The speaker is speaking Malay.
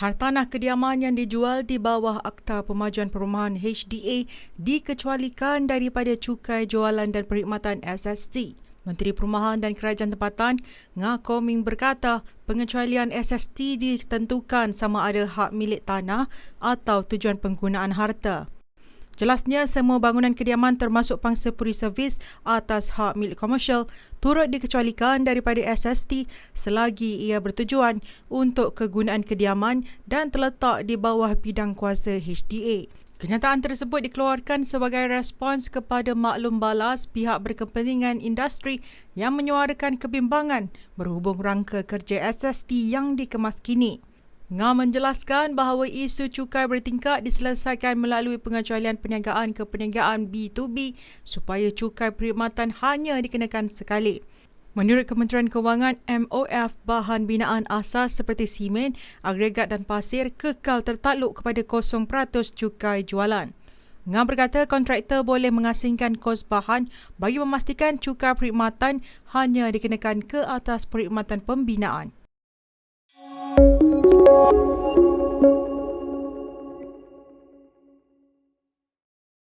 Hartanah kediaman yang dijual di bawah Akta Pemajuan Perumahan HDA dikecualikan daripada cukai jualan dan perkhidmatan SST. Menteri Perumahan dan Kerajaan Tempatan Nga Koming berkata pengecualian SST ditentukan sama ada hak milik tanah atau tujuan penggunaan harta. Jelasnya semua bangunan kediaman termasuk pangsa puri servis atas hak milik komersial turut dikecualikan daripada SST selagi ia bertujuan untuk kegunaan kediaman dan terletak di bawah bidang kuasa HDA. Kenyataan tersebut dikeluarkan sebagai respons kepada maklum balas pihak berkepentingan industri yang menyuarakan kebimbangan berhubung rangka kerja SST yang dikemas kini. Nga menjelaskan bahawa isu cukai bertingkat diselesaikan melalui pengecualian perniagaan ke perniagaan B2B supaya cukai perkhidmatan hanya dikenakan sekali. Menurut Kementerian Kewangan, MOF bahan binaan asas seperti simen, agregat dan pasir kekal tertakluk kepada 0% cukai jualan. Nga berkata kontraktor boleh mengasingkan kos bahan bagi memastikan cukai perkhidmatan hanya dikenakan ke atas perkhidmatan pembinaan.